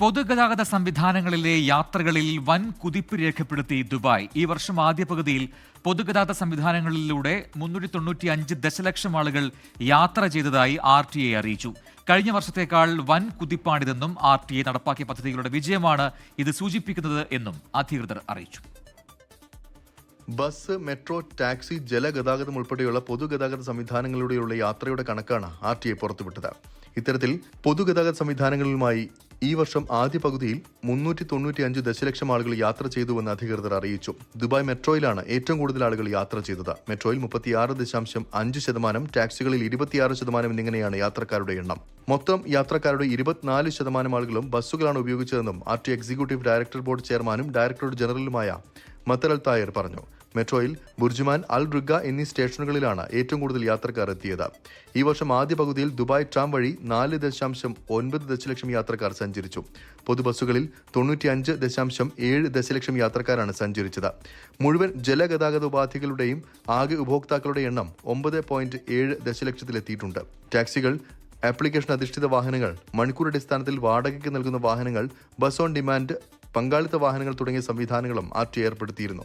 പൊതുഗതാഗത സംവിധാനങ്ങളിലെ യാത്രകളിൽ വൻ കുതിപ്പ് രേഖപ്പെടുത്തി ദുബായ്. ഈ വർഷം ആദ്യ പകുതിയിൽ പൊതുഗതാഗത സംവിധാനങ്ങളിലൂടെ മുന്നൂറ്റി തൊണ്ണൂറ്റി അഞ്ച് ദശലക്ഷം ആളുകൾ യാത്ര ചെയ്തതായി ആർ ടി ഐ അറിയിച്ചു. കഴിഞ്ഞ വർഷത്തേക്കാൾ വൻ കുതിപ്പാണിതെന്നും ആർ ടി ഐ നടപ്പാക്കിയ പദ്ധതികളുടെ വിജയമാണ് ഇത് സൂചിപ്പിക്കുന്നത് എന്നും അധികൃതർ അറിയിച്ചു. ബസ് മെട്രോ ടാക്സി ജലഗതാഗതം ഉൾപ്പെടെയുള്ള പൊതുഗതാഗത സംവിധാനങ്ങളിലൂടെയുള്ള യാത്രയുടെ കണക്കാണ് ആർ ടി ഐ പുറത്തുവിട്ടത്. ഇത്തരത്തിൽ പൊതുഗതാഗത സംവിധാനങ്ങളുമായി ഈ വർഷം ആദ്യ പകുതിയിൽ മുന്നൂറ്റി തൊണ്ണൂറ്റി അഞ്ച് ദശലക്ഷം ആളുകൾ യാത്ര ചെയ്തുവെന്ന് അധികൃതർ അറിയിച്ചു. ദുബായ് മെട്രോയിലാണ് ഏറ്റവും കൂടുതൽ ആളുകൾ യാത്ര ചെയ്തത്. മെട്രോയിൽ മുപ്പത്തിയാറ് ദശാംശം അഞ്ച് ശതമാനം ടാക്സികളിൽ ഇരുപത്തിയാറ് ശതമാനം എന്നിങ്ങനെയാണ് യാത്രക്കാരുടെ എണ്ണം. മൊത്തം യാത്രക്കാരുടെ ഇരുപത്തിനാല് ശതമാനം ആളുകളും ബസ്സുകളാണ് ഉപയോഗിച്ചതെന്നും R T executive director board ചെയർമാനും ഡയറക്ടർ ജനറലുമായ മത്തലൽ തായർ പറഞ്ഞു. മെട്രോയിൽ ബുർജുമാൻ അൽ റുഗ എന്നീ സ്റ്റേഷനുകളിലാണ് ഏറ്റവും കൂടുതൽ യാത്രക്കാർ എത്തിയത്. ഈ വർഷം ആദ്യ പകുതിയിൽ ദുബായ് ട്രാം വഴി നാല് ദശാംശം ഒൻപത് ദശലക്ഷം യാത്രക്കാർ സഞ്ചരിച്ചു. പൊതുബസ്സുകളിൽ തൊണ്ണൂറ്റിയഞ്ച് ദശാംശം ഏഴ് ദശലക്ഷം യാത്രക്കാരാണ് സഞ്ചരിച്ചത്. മുഴുവൻ ജലഗതാഗത ഉപാധികളുടെയും ആകെ ഉപഭോക്താക്കളുടെ എണ്ണം ഒമ്പത് പോയിന്റ് ഏഴ് ദശലക്ഷത്തിലെത്തിയിട്ടുണ്ട്. ടാക്സികൾ ആപ്ലിക്കേഷൻ അധിഷ്ഠിത വാഹനങ്ങൾ മണിക്കൂർ അടിസ്ഥാനത്തിൽ വാടകയ്ക്ക് നൽകുന്ന വാഹനങ്ങൾ ബസ് ഓൺ ഡിമാൻഡ് പങ്കാളിത്ത വാഹനങ്ങൾ തുടങ്ങിയ സംവിധാനങ്ങളും ആർ ടി ഏർപ്പെടുത്തിയിരുന്നു.